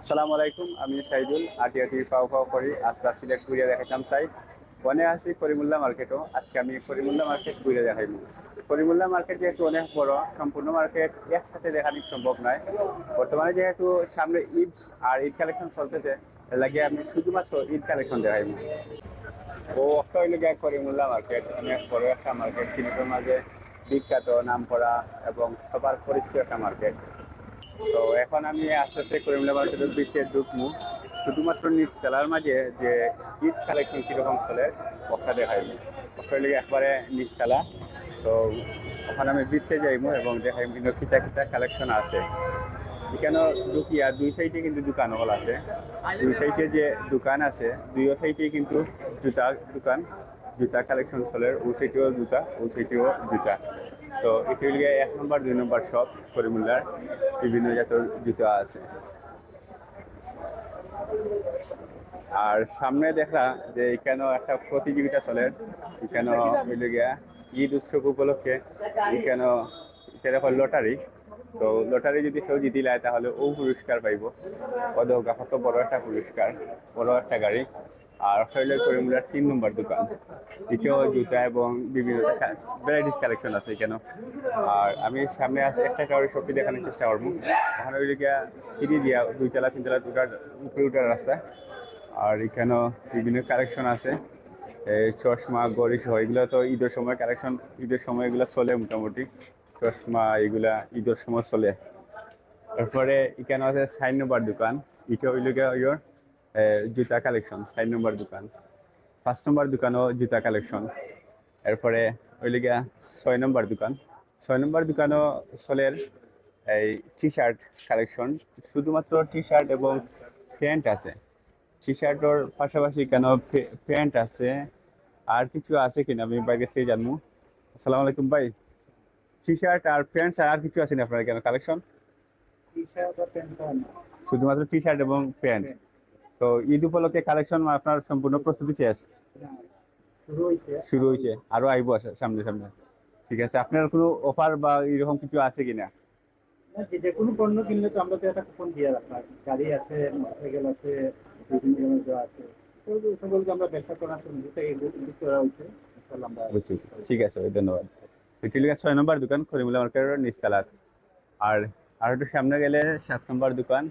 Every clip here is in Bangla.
আসসালামু আলাইকুম, আমি সাইদুল আটিয়াটি পাও পাও করি। আস্তা সিলেট ঘুরিয়ে দেখাইতাম চাই ওখানে আছি করিমুল্লা মার্কেটও। আজকে আমি করিমুল্লা মার্কেট ঘুরে দেখাইব। করিমুল্লা মার্কেট যেহেতু অনেক বড়, সম্পূর্ণ মার্কেট একসাথে দেখানো সম্ভব নয়। বর্তমানে যেহেতু সামনে ঈদ আর ঈদ কালেকশন চলতেছে লাগে আমি শুধুমাত্র ঈদ কালেকশন দেখাইব। ও, একটা হইলে গিয়ে করিমুল্লা মার্কেট, অনেক বড় একটা মার্কেট, সিলেটের মাঝে বিখ্যাত নাম করা এবং সবার পরিচিত একটা মার্কেট। তো এখন আমি আস্তে আস্তে করিমুল্লা মার্কেটের দিকে ঢুকবো শুধুমাত্র নিচ তেলার মাঝে যে ঈদ কালেকশন কীরকম চলে, ওটা দেখাইব ওটা হইলে একবারে নিচ তেলা তো ওখানে আমি বৃত্তে যাইব এবং দেখাই কিন্তু কিতা কিতা কালেকশন আছে। এখানে ঢুকিয়া দুই সাইডে কিন্তু দোকান হল আছে। দুই সাইডে যে দোকান আছে দুই সাইডে কিন্তু জুতা দোকান। জুতা কালেকশন চলে ও সাইডেও জুতা ও সাইডেও জুতা। তো এটি হইলে এক নম্বর, দুই নম্বর শপ করিমুল্লার বিভিন্ন জাতের জুতা আছে। আর সামনে দেখলা যে এখানেও একটা প্রতিযোগিতা চলে এখানে হইলে গিয়া ঈদ উৎসব উপলক্ষে এখানে এটা হল লটারি। তো লটারি যদি কেউ জিতি লায় তাহলে ও পুরস্কার পাইব। অদৌকা বড় একটা পুরস্কার, বড় একটা গাড়ি। আর হইলে করিমুলার তিন নম্বর দোকান। এটাও জুতা এবং বিভিন্ন ভ্যারাইটিস কালেকশন আছে এখানে আর আমি সামনে আছে একটা কারোর শপটি দেখানোর চেষ্টা করব। ওখানে ওই গিয়া সিঁড়ি দিয়া দুইতলা, তিনতলা দুটার উপরে উঠার রাস্তা। আর এখানেও বিভিন্ন কালেকশন আছে। চশমা, গড়ি সহ এগুলো তো ঈদের সময় কালেকশন ঈদের সময় এগুলো চলে মোটামুটি। চশমা এগুলা ঈদের সময় চলে। তারপরে এখানে আছে সাইন নম্বর দোকান। এটা হইল গিয়া জুতা কালেকশন চার নম্বর দোকান। পাঁচ নম্বর দোকানও জুতা কালেকশন এরপরে হইল গিয়া ছয় নম্বর দোকান। ছয় নম্বর দোকানও চলের এই টি শার্ট কালেকশন শুধুমাত্র টি শার্ট এবং প্যান্ট আছে। টি শার্টর পাশাপাশি কেন প্যান্ট আছে? আর কিছু আছে কিনা? আমি বাইরে সে জানব। আসসালামু আলাইকুম ভাই। টি শার্ট আর প্যান্ট আর কিছু আছে না আপনার কেন কালেকশন শুধুমাত্র টি শার্ট এবং প্যান্ট। তো ঈদ উপলক্ষে কালেকশন আপনার সম্পূর্ণ প্রস্তুতি শেষ? শুরু হয়েছে আরও আইবো আসা- সামনে সামনে। ঠিক আছে আপনার কোনো অফার বা এরকম কিছু আছে কিনা? যে কোনো পণ্য কিনলে তো আমরা তো একটা কুপন দিয়ে রাখলাম। গাড়ি আছে মোটরসাইকেল আছে বিভিন্ন ধরনের আছে। সকলকে আমরা ব্যবসা করার যুক্ত করা হয়েছে। ঠিক আছে ভাই ধন্যবাদ। পিটিলিকা ছয় নম্বর দোকান করিমুল্লা মার্কেটের নিচতলাত আর আর একটু সামনে গেলে সাত নম্বর দোকান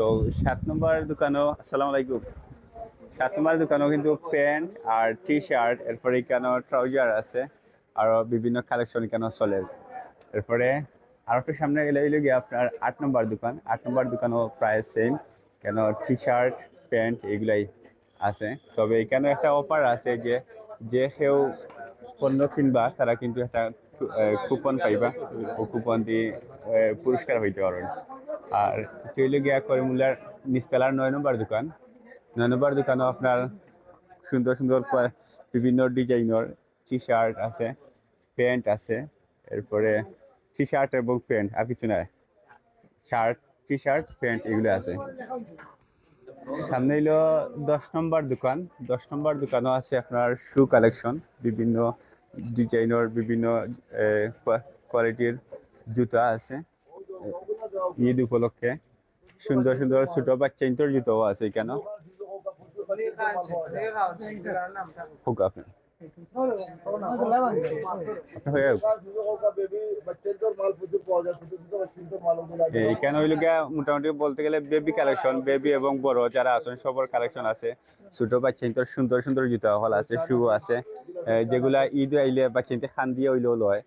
তো সাত নম্বর দোকানও, আসসালামু আলাইকুম। সাত নম্বর দোকানও কিন্তু প্যান্ট আর টি শার্ট এরপরে এখানেও ট্রাউজার আছে, আরও বিভিন্ন কালেকশন এখানেও চলে। এরপরে আর একটু সামনে গেলে হইলে গিয়ে আপনার আট নম্বর দোকান। আট নম্বর দোকানও প্রায় সেম কেন টি শার্ট প্যান্ট এগুলাই আছে। তবে এখানে একটা অফার আছে যে যে কেউ পণ্য কিনবা, তারা কিন্তু একটা কুপন পাইবা। ও কুপন দিয়ে পুরস্কার হইতে পারবেন আর তৈল গিয়া করিমুল্লার নিচতলার নয় নম্বর দোকান। নয় নম্বর দোকানও আপনার সুন্দর সুন্দর বিভিন্ন ডিজাইনের টি শার্ট আছে, প্যান্ট আছে, এরপরে টি শার্ট এবং প্যান্ট, আর কিছু নয় শার্ট টি শার্ট প্যান্ট এগুলো আছে। সামনে হইল দশ নম্বর দোকান। দশ নম্বর দোকানও আছে আপনার শু কালেকশন বিভিন্ন ডিজাইনের বিভিন্ন কোয়ালিটির জুতা আছে। ঈদ উপলক্ষে। সুন্দর সুন্দর ছোট বাচ্চা জুতাও আছে কেন কেন হইল মোটামুটি বলতে গেলে বেবি কালেকশন বেবি এবং বড় যারা আছেন, সবার কালেকশন আছে। ছোট বাচ্চা সুন্দর সুন্দর জুতা হল আছে শু আছে। যেগুলা ঈদ আইলে বাচ্চা খান দিয়ে হইলেও লয়।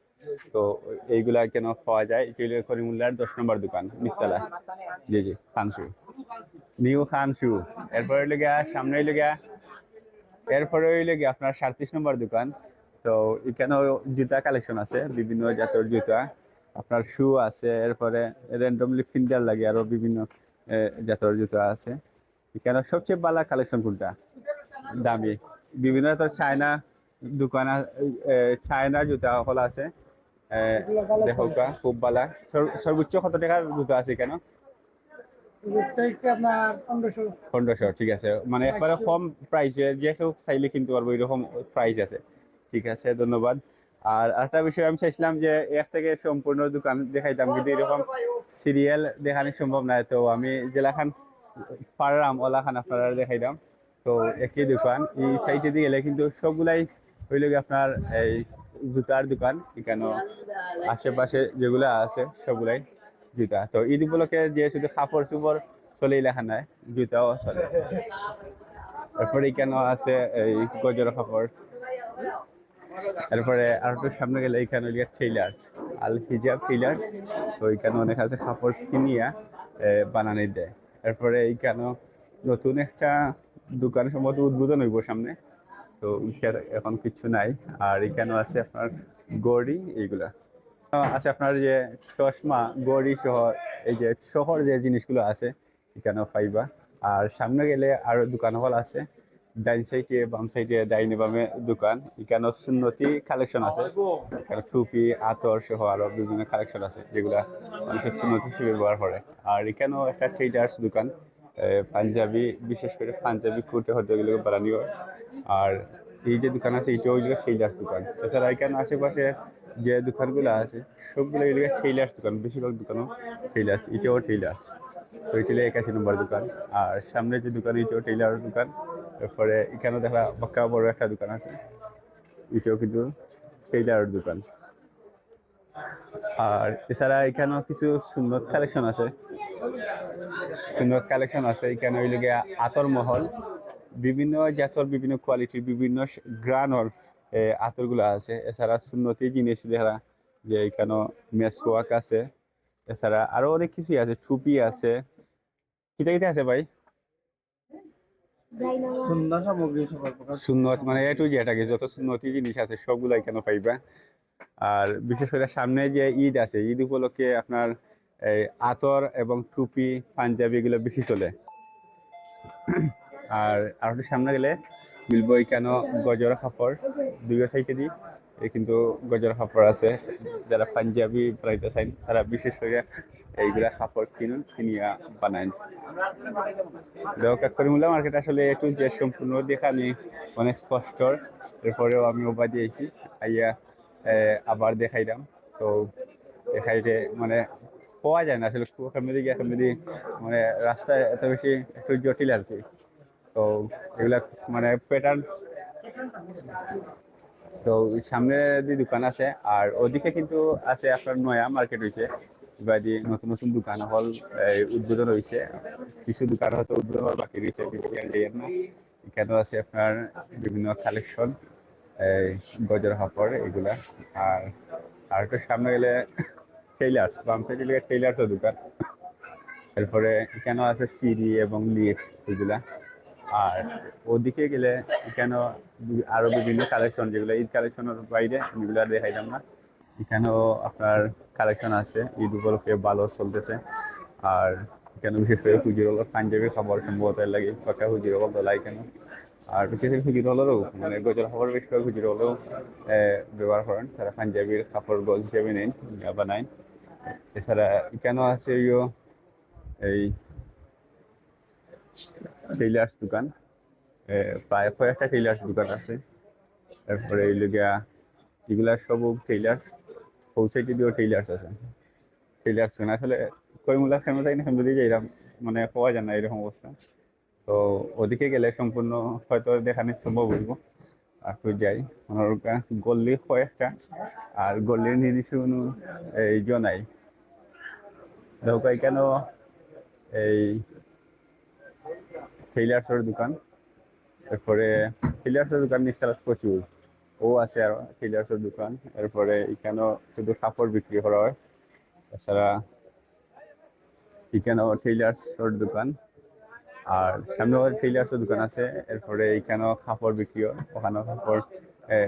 তো এইগুলা কেন পাওয়া যায়? হইল করিমুল্লার দশ নম্বর দোকান নিচতলা জি জি খান শু নিউ খান শু এরপর হইল গিয়া, সামনে হইল গিয়া, এরপরে হইল গিয়া আপনার সাতত্রিশ নম্বর দোকান। তো এখানেও জুতা কালেকশন আছে, বিভিন্ন জাতের জুতা। আপনার শু আছে, এরপরে র্যান্ডমলি ফিন্ডার লাগে আরও বিভিন্ন জাতের জুতা আছে। এখানে সবচেয়ে ভালো কালেকশন কোনটা? দামি। বিভিন্ন জাতের চায়না দোকান চায়না জুতা হল আছে। দেখো খুব ভালো সর্বোচ্চ কত টাকার জুতা আছে কেন? পনেরোশো ঠিক আছে। মানে একবারে কম প্রাইসে যে কেউ চাইলে কিনতে পারব এরকম প্রাইস আছে। ঠিক আছে ধন্যবাদ। আর একটা বিষয় আমি চাইছিলাম যে এক থেকে সম্পূর্ণ দোকান দেখাইতাম কিন্তু এরকম সিরিয়াল দেখানো সম্ভব নয় তো আমি জেলাখান পারাম ওলাখান আপনারা দেখাইলাম। তো একই দোকান এই সাইডে দিয়ে গেলে কিন্তু সবগুলাই হইল আপনার এই জুতার দোকান এখানে আশেপাশে যেগুলো আছে, সবগুলাই জুতা। তো ঈদ উপলক্ষে যে শুধু কাপড় চুপড় চলে লেখা নাই, জুতাও চলে। তারপরে এখানেও আছে এই গজর কাপড়। তারপরে আর একটু সামনে গেলে এখানে লিখে টেইলার্স আল হিজাব টেইলার্স তো এখানে অনেক আছে কাপড় কিনিয়া বানানি দেয়। তারপরে এইখানে নতুন একটা দোকান সম্ভবত উদ্বোধন হইব সামনে। তো এখানে এখন কিছু নাই। আর এখানেও আছে আপনার গড়ি, এইগুলা। আছে আপনার যে চশমা, গড়ি সহ, এই যে শহর যে জিনিসগুলো আছে, এখানেও পাইবা। আর সামনে গেলে আরও দোকান হল আছে, ডাইন সাইডে, বাম সাইডে, ডাইনে বামে দোকান। এখানেও সুন্নতি কালেকশন আছে। এখানে টুপি, আতর সহ আরও বিভিন্ন কালেকশন আছে, যেগুলা মানুষের সুন্নতি হিসেবে ব্যবহার করে। আর এখানেও একটা ট্রেডার্স দোকান পাঞ্জাবি, বিশেষ করে পাঞ্জাবি, কুর্তে হতে এগুলো বানানি হয় আর এই যে দোকান আছে, এটাও এগুলো ট্রেডার্স দোকান। এছাড়া এখানে আশেপাশে যে দোকানগুলো আছে, সবগুলো এগুলো টেইলার্স দোকান, বেশিরভাগ দোকানও টেইলার্স এটাও টেইলার্স তো এটা একাশি নম্বর দোকান। আর সামনে যে দোকান, এটাও টেইলার দোকান। তারপরে এখানেও দেখা বাক্কা বড় একটা দোকান আছে। এটাও কিন্তু টেইলারের দোকান। আর এছাড়া এখানেও কিছু সুন্দর কালেকশন আছে। সুন্দর কালেকশন আছে, এখানে ওই লেগে আতর মহল। বিভিন্ন জাতর বিভিন্ন কোয়ালিটির বিভিন্ন গ্রানর আতরগুলো আছে। এছাড়া সুন্নতি জিনিস দেখা যে এখানে মেসওয়াক আছে। এছাড়া আরও অনেক কিছুই আছে টুপি আছে। কিটা কিটা আছে ভাই? সুন্নত মানে যত সুন্নতি জিনিস আছে সবগুলাই কেন পাইবা? আর বিশেষ করে সামনে যে ঈদ আছে ঈদ উপলক্ষে আপনার এই আতর এবং টুপি পাঞ্জাবি এগুলো বেশি চলে। আর আর সামনে গেলে মিলবো কেন গজর কাপড় দুই সাইডে দি এই কিন্তু গজর কাপড় আছে। যারা পাঞ্জাবি বানাইতে চান তারা বিশেষ করে এইগুলা কাপড় কিনুন, কিনিয়া বানায় দেওয়া করিমুল্লা মার্কেট আসলে একটু যে সম্পূর্ণ দেখা আমি অনেক স্পষ্ট। এরপরেও আমি ওবা দিয়েছি। আইয়া আবার দেখাইলাম। তো দেখাইতে মানে পাওয়া যায় না। আসলে ফ্যামিলি মানে রাস্তায় এত বেশি একটু জটিল আর কি। তো এগুলা মানে প্যাটার্ন তো সামনে যে দোকান আছে, আর ওদিকে কিন্তু আছে আপনার নয়া মার্কেট হয়েছে নতুন নতুন দোকান হল উদ্বোধন হয়েছে কিছু দোকান হয়তো উদ্বোধন হওয়ার বাকি রয়েছে এখানেও আছে আপনার বিভিন্ন কালেকশন গজর হাপড়, এগুলা। আর আর একটু সামনে গেলে টেইলার্স বাম সাইডে গেলে টেইলার্সের দোকান। এরপরে এখানেও আছে সিডি এবং লিফট এগুলা। আর ওদিকে গেলে এখানেও আরও বিভিন্ন কালেকশন যেগুলো ঈদ কালেকশনের বাইরে এগুলো দেখাইলাম না। এখানেও আপনার কালেকশন আছে, ঈদ উপলক্ষে ভালো চলতেছে। আর এখানে বিশেষ করে হুজির হলো পাঞ্জাবি খাবার সম্ভবত লাগে, পাকা হুজির হল দলাই কেন? আর বিশেষ করে হুজির হলেরও মানে গজল খাবার বেশি করে হুজির হলেও ব্যবহার করেন। তারা পাঞ্জাবির কাপড় গজ হিসেবে নেন বানায়। এছাড়া এখানেও আছে ইয়ো এই টেইলার্স দোকান। প্রায় কয়েকটা টেইলার্স দোকান আছে। তারপরে এই এগুলা সব টেইলার্স সোসাইটি দিয়েও টেইলার্স আছে। টেইলার্স দোকান আসলে কইমুলা ফ্যামিলি তাই না যাইলাম মানে পাওয়া যায় না এরকম অবস্থা। তো ওদিকে গেলে সম্পূর্ণ হয়তো দেখানো সম্ভব হইব। আর তো যাই ওনার গল্লি কয়েকটা, আর গল্লির নির্দিষ্ট কোনো, এই জনাই দেখো কেন এই টেইলার্সের দোকান। তারপরে টেইলার্সের দোকান নিস্তারাত প্রচুর। ও আছে আর টেইলার্সের দোকান। এরপরে এখানেও শুধু কাপড় বিক্রি করা হয়। তাছাড়া এখানেও টেইলার্সের দোকান। আর সামনেও টেইলার্সের দোকান আছে। এরপরে এখানেও কাপড় বিক্রি হয়। ওখানেও কাপড়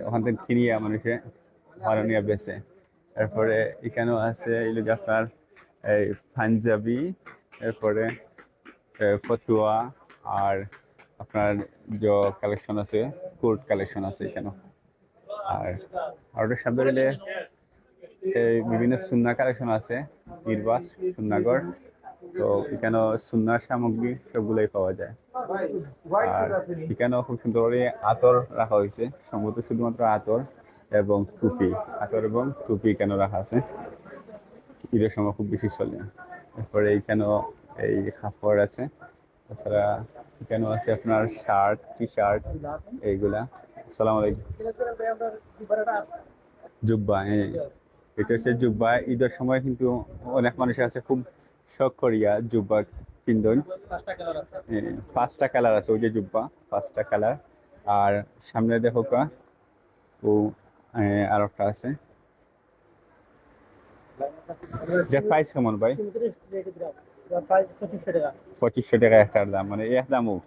ওখান থেকে কিনিয়ে মানুষে মারণিয়া বেচে। এরপরে এখানেও আছে এগুলো আপনার, এই পাঞ্জাবি। এরপরে ফতুয়া। আর আপনার যে কালেকশন আছে কোট কালেকশন আছে এখানে আর আর ওটার সামনে গেলে এই বিভিন্ন সুন্না কালেকশন আছে নির্বাস সুন্নাগড় তো এখানে সুন্নার সামগ্রী সবগুলোই পাওয়া যায়। আর এখানেও খুব সুন্দর করে আতর রাখা হয়েছে। সম্ভবত শুধুমাত্র আতর এবং টুপি। আতর এবং টুপি কেন রাখা আছে? ঈদের সময় খুব বেশি চলে। তারপরে এইখানেও এই কাপড় আছে। এছাড়া এখানেও আছে আপনার শার্ট টি শার্ট এইগুলা। আসসালামু জুব্বা হ্যাঁ এটা হচ্ছে জুব্বা। ঈদের সময় কিন্তু অনেক মানুষ আছে, খুব শখ করিয়া জুব্বা কিনবেন পাঁচটা কালার আছে, ওই যে জুব্বা, পাঁচটা কালার। আর সামনে দেখো কা, ও আর একটা আছে। এটার প্রাইস কেমন ভাই? পঁচিশশো টাকা একটার দাম মানে এক দামও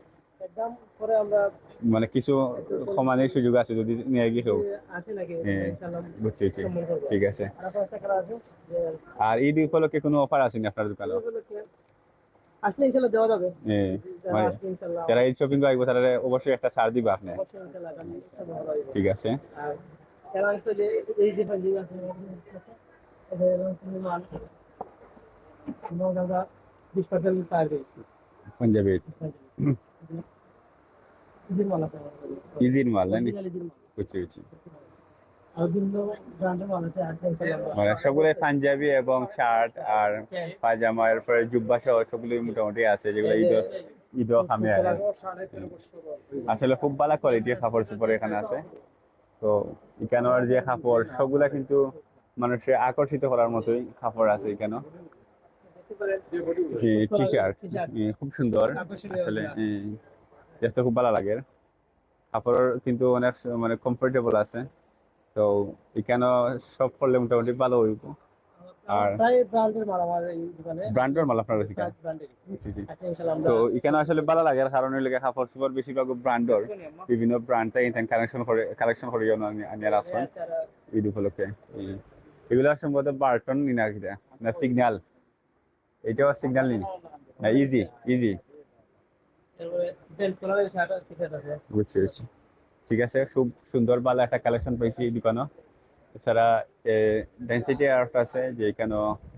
মানে কিছু সমানের সুযোগ আছে যদি নিয়ে গিয়ে হ্যাঁ। ইনশাআল্লাহ বুঝছি বুঝছি। ঠিক আছে আর ঈদ উপলক্ষে কোনো অফার আছে না আপনার দোকানে আসলে ইনশাল্লাহ দেওয়া যাবে হ্যাঁ, যারা মানে ঈদ শপিং করব তারা অবশ্যই একটা ছাড় দিবা আপনি। ঠিক আছে এই যে বিশ পার্সেন্ট ছাড় পাঞ্জাবি ইজির মাল ইজির মাল না। বুঝছি বুঝছি। মানে পাঞ্জাবি এবং শার্ট আর পায়জামা এরপরে জুব্বা সহ সবগুলোই মোটামুটি আছে যেগুলো ঈদ খামে আর আসলে খুব ভালো কোয়ালিটির কাপড় চোপড় এখানে আছে। তো এখানের যে কাপড় সবগুলা কিন্তু মানুষের আকর্ষিত করার মতোই কাপড় আছে এখানে টি শার্ট খুব সুন্দর। আসলে দেখতে খুব ভালো লাগে। কাপড় কিন্তু অনেক মানে কমফোর্টেবল আছে। তো এখানে সব করলে মোটামুটি ভালো হইব। আর ব্র্যান্ডের মাল আপনার কাছে তো এখানে আসলে ভালো লাগে? কারণ হইলে কাপড় চোপড় বেশিরভাগ ব্র্যান্ডর। বিভিন্ন ব্র্যান্ড থেকে কালেকশন করে কালেকশন করে আনিয়ে আসুন ঈদ উপলক্ষে। এগুলো সম্ভবত বার্টন নি না কিটা না সিগন্যাল এটাও সিগন্যাল নি না ইজি ইজি বুঝছি বুঝছি। ঠিক আছে, খুব সুন্দর ভালো একটা কালেকশন পাইছি এই দোকানও। এছাড়া ডেন্সিটি আর একটা আছে যে এখানে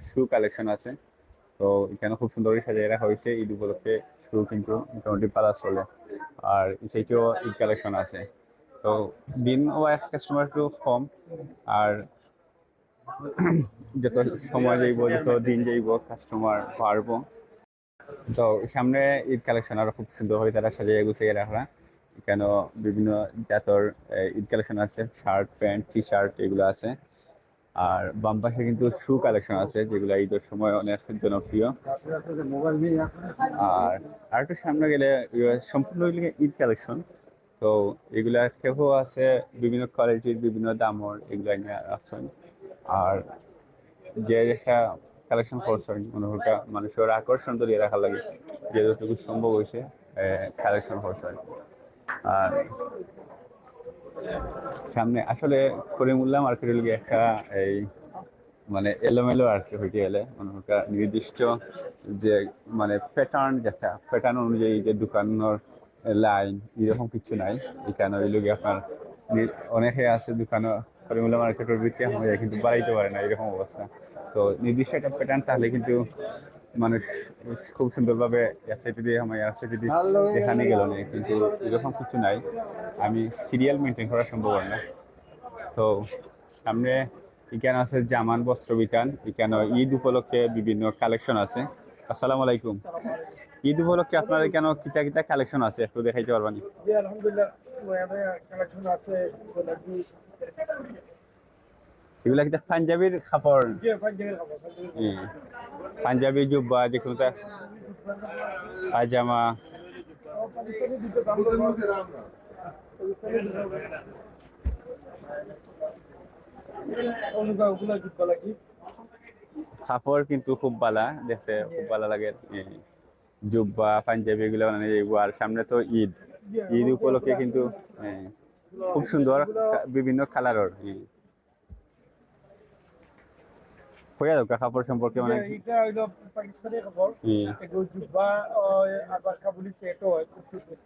শু কালেকশন আছে। তো এখানে খুব সুন্দর সাজিয়ে রাখা হয়েছে। ঈদ উপলক্ষে শু কিন্তু মোটামুটি পালা চলে আর সেইটিও ঈদ কালেকশন আছে। তো দিন ও এক কাস্টমার একটু কম। আর যত সময় যাইব, যত দিন যাইব কাস্টমার বাড়বো। তো সামনে ঈদ কালেকশন আরও খুব সুন্দর করে তারা সাজিয়ে গুছিয়ে রাখা। এখানে বিভিন্ন জাতর ঈদ কালেকশন আছে। শার্ট প্যান্ট টি শার্ট এগুলো আছে। আর বাম পাশে কিন্তু শু কালেকশন আছে, যেগুলো ঈদের সময় অনেক জনপ্রিয়। আর আর একটু সামনে গেলে সম্পূর্ণ ঈদ কালেকশন তো এগুলা সেও আছে, বিভিন্ন কোয়ালিটির বিভিন্ন দামর এগুলো নিয়ে আসছেন আর যে একটা কালেকশন করছেন হলকা মানুষের আকর্ষণ ধরিয়ে রাখার লাগে যেটুকু সম্ভব হয়েছে কালেকশন করছেন আর সামনে আসলে করিমুল্লাহ মার্কেটের লিগে একটা এই মানে এলোমেলো আর কি হইতে গেলে হলকা নির্দিষ্ট যে মানে প্যাটার্ন যেটা প্যাটার্ন অনুযায়ী যে দোকানের লাইন এরকম কিছু নাই। এখানে ওই লোক আপনার অনেকে আছে দোকানে হয়ে কিন্তু বাড়াইতে পারে না, এরকম অবস্থা। তো নির্দিষ্ট একটা প্যাটার্ন তাহলে কিন্তু মানুষ খুব সুন্দরভাবে এসআইটি দিয়ে আমার দিয়ে দেখানি গেল না, কিন্তু এরকম কিছু নাই। আমি সিরিয়াল মেনটেন করা সম্ভব না। তো সামনে এখানে আছে জামান বস্ত্র বিতান, এখানে ঈদ উপলক্ষে বিভিন্ন কালেকশন আছে। আসসালামু আলাইকুম। ঈদ উপলক্ষে আপনার এখানে কিতা কিতা কালেকশন আছে, একটু দেখাইতে পারবেন? আলহামদুলিল্লাহ এগুলা কিতা পাঞ্জাবির কাপড়। পাঞ্জাবি জুব্বা যে কোনো পায়জামা। কি বলা কি কাপড় কিন্তু খুব ভালা দেখতে খুব ভালো লাগে। জুব্বা পাঞ্জাবি এগুলো আর সামনে তো ঈদ। ঈদ উপলক্ষে কিন্তু হ্যাঁ, খুব সুন্দর বিভিন্ন কালারের হয়ে। কাপড় সম্পর্কে মানে এটা হইল পাকিস্তানি খাবার। এগুলো জুব্বা আর কাবুলি সেটও হয় খুব সুন্দর।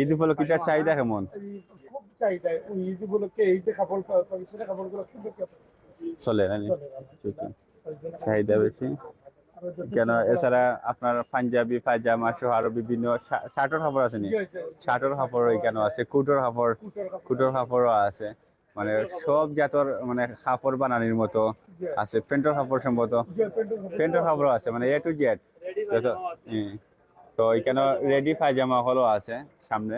ঈদ উপলক্ষে এটার চাহিদা কেমন? খুব চাহিদা। ওই ঈদ উপলক্ষে এই যে কাপড় পাকিস্তানি কাপড়গুলো খুব চলে না চলে আচ্ছা, আচ্ছা। চাহিদা বেশি? কেন? এছাড়া আপনার পাঞ্জাবি, পায়জামা সহ আরও বিভিন্ন শার্টের কাপড় আছে নি? শার্টের কাপড় এখানে আছে, কুটোর কাপড়, কুটোর কাপড়ও আছে। মানে সব জাতর মানে কাপড় বানানোর মতো আছে, প্যান্টের কাপড় সম্ভবত। প্যান্টের কাপড়ও আছে মানে এ টু জেড। তো এখানে রেডি পায়জামা হলো আছে সামনে।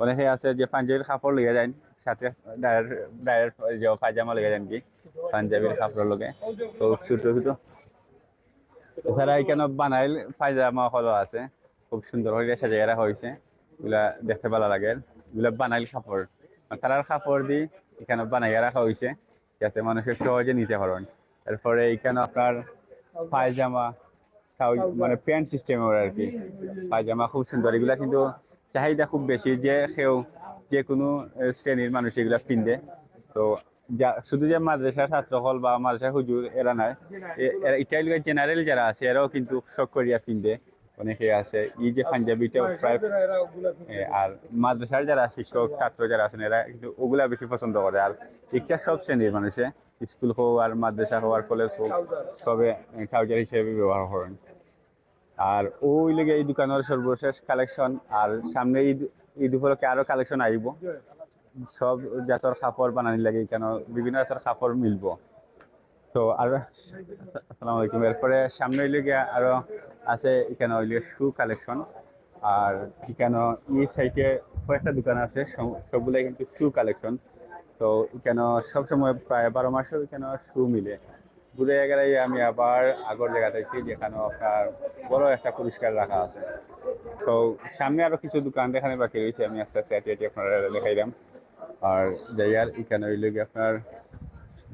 অনেকে আছে যে পাঞ্জাবির কাপড় লিয়ে যায় সাথে ডাইরেক্ট যে পায়জামা লিয়ে যান কি? পাঞ্জাবির কাপড় লগে। তো ছোট ছোট। এছাড়া এখানে বানাইল পায়জামা হলো আছে। খুব সুন্দর করে সাজিয়ে রাখা হয়েছে। এগুলা দেখতে ভালো লাগে। এগুলা বানাইল কাপড়। তারার কাপড় দিয়ে এখানে বানাইয়া রাখা হয়েছে, যাতে মানুষের সহজে নিতে পারেন। তারপরে এখানে আপনার পায়জামা মানে প্যান্ট সিস্টেমের আর কি। পায়জামা খুব সুন্দর। এগুলা কিন্তু চাহিদা খুব বেশি যে কেউ যে কোনো শ্রেণির মানুষ এগুলা কিনবে তো যা, শুধু যে মাদ্রাসার ছাত্র হল বা মাদ্রাসা হুজুর এরা নয় ইটাই জেনারেল যারা আছে, এরাও কিন্তু শখ করিয়া কিনবে অনেকে আছে এই যে পাঞ্জাবিটা প্রায় আর মাদ্রাসার যারা শিক্ষক, ছাত্র যারা আছেন, এরা কিন্তু ওগুলা বেশি পছন্দ করে। আর একটা সব শ্রেণির মানুষে, স্কুল হোক আর মাদ্রাসা হোক আর কলেজ হোক, সবে ট্রাউজার হিসেবে ব্যবহার করেন। আর ওই লেগে এই দোকানের সর্বশেষ কালেকশন আর সামনে ঈদ ঈদ উপলক্ষে আরও কালেকশন আইব। সব জাতর কাপড় বানানি লাগে, কেন বিভিন্ন জাতর কাপড় মিলব। তো আর, আসসালামু আলাইকুম। এরপরে সামনে লেগে আরও আছে এখানে হইলে শু কালেকশন। আর এখানে এই সাইডে কয়েকটা দোকান আছে, সব- সবগুলাই কিন্তু শু কালেকশন। তো এখানে সবসময় প্রায় বারো মাসেও এখানে শু মিলে। ঘুরে গেলে আমি আবার আগর জায়গাতে আছি যেখানে আপনার বড় একটা পরিষ্কার রাখা আছে। তো সামনে আরও কিছু দোকান দেখানে বাকি রয়েছে, আমি আস্তে আস্তে এটি আপনারা দেখাইলাম। আর জায়গার এখানে হইলে গিয়ে আপনার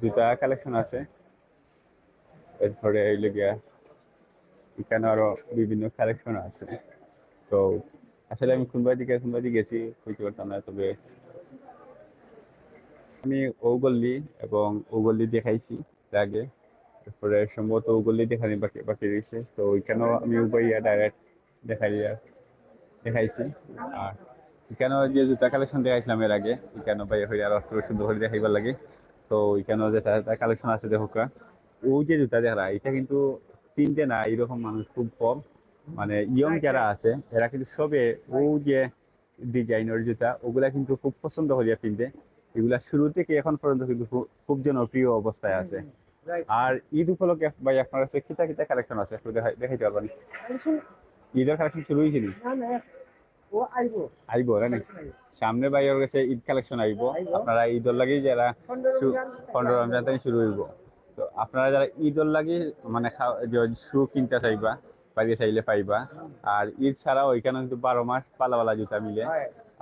জুতা কালেকশন আছে। এরপরে হইলে গিয়া এখানে আরও বিভিন্ন কালেকশন আছে। তো আসলে আমি কোনবা দিকে কোনবা দিকে গেছি, বুঝতে পারতাম না, তবে আমি ওগল্লি এবং ওগল্লি দেখাইছি আগে। তারপরে সম্ভবত ওগল্লি দেখানি বাকি বাকি রয়েছে। তো ওইখানেও আমি উপাইয়া ডাইরেক্ট দেখাইয়া, দেখাইছি। আর এখানেও যে জুতা কালেকশন দেখাইছিলাম এর আগে এখানেও ভাই হইলে আরও একটু সুন্দর করে দেখাইবার লাগে। তো ওইখানেও যেটা কালেকশন আছে দেখো ওই যে জুতা দেখা এটা কিন্তু কিনতে না এরকম মানুষ খুব কম। মানে ইয়ং যারা আছে এরা কিন্তু সবে ও যে ডিজাইনের জুতা ওগুলা কিন্তু খুব পছন্দ করিয়া কিনতে। এগুলা শুরু থেকে এখন পর্যন্ত কিন্তু খুব- জনপ্রিয় অবস্থায় আছে। আর ঈদ উপলক্ষে ভাই আপনার কাছে কিতা কিতা কালেকশন আছে একটু দেখাই দেখাইতে পারবেন? ঈদের কালেকশন শুরু হয়েছে নি আইব সামনে ভাইয়ের কাছে ঈদ কালেকশন আইব। আপনারা ঈদর লাগি যারা পনেরো রমজান থেকে শুরু হইব। তো আপনারা যারা ঈদর লাগি মানে শু কিনতে চাইবা বাড়িয়ে চাইলে পাইবা। আর ঈদ ছাড়াও ওইখানে কিন্তু বারো মাস পালা পালা জুতা মিলে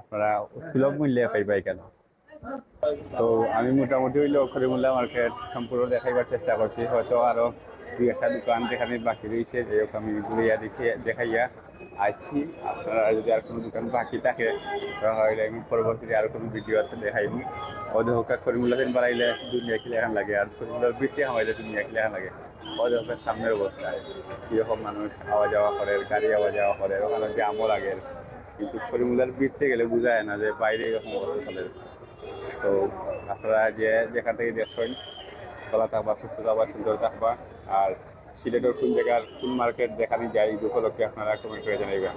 আপনারা সুলভ মূল্যে পাইবা এখানে। তো আমি মোটামুটি হইলে অক্ষরিমুল্লা মার্কেট সম্পূর্ণ দেখাইবার চেষ্টা করছি। হয়তো আরও দুই একটা দোকান দেখানে বাকি রয়েছে যে আমি ঘুরিয়া দেখে দেখাইয়া আছি আপনারা যদি আর কোনো দোকান বাকি থাকে, তাহলে আমি পরবর্তীতে আর কোনো ভিডিও আছে দেখাইনি ওদের হোক করিমুল্লা দিন বাড়াইলে দুনিয়া কিলে এখন লাগে, আর করিমুল্লার বৃত্তি হামাইলে দুনিয়া কিলে এখন লাগে। হোক সামনের অবস্থায় কীরকম মানুষ আওয়া যাওয়া করে, গাড়ি আওয়া যাওয়া করে, ওখানে জামও লাগে। কিন্তু করিমুল্লার বৃত্তে গেলে বোঝায় না যে বাইরে এরকম অবস্থা চলে। তো আপনারা যে যেখান থেকে দেখছেন ভালো থাকবা সুস্থ থাকবা সুন্দর থাকবা আর সিলেটের কোন জায়গার কোন মার্কেট দেখানি যাই উপলক্ষে আপনারা কমেন্ট করে জানাইবেন।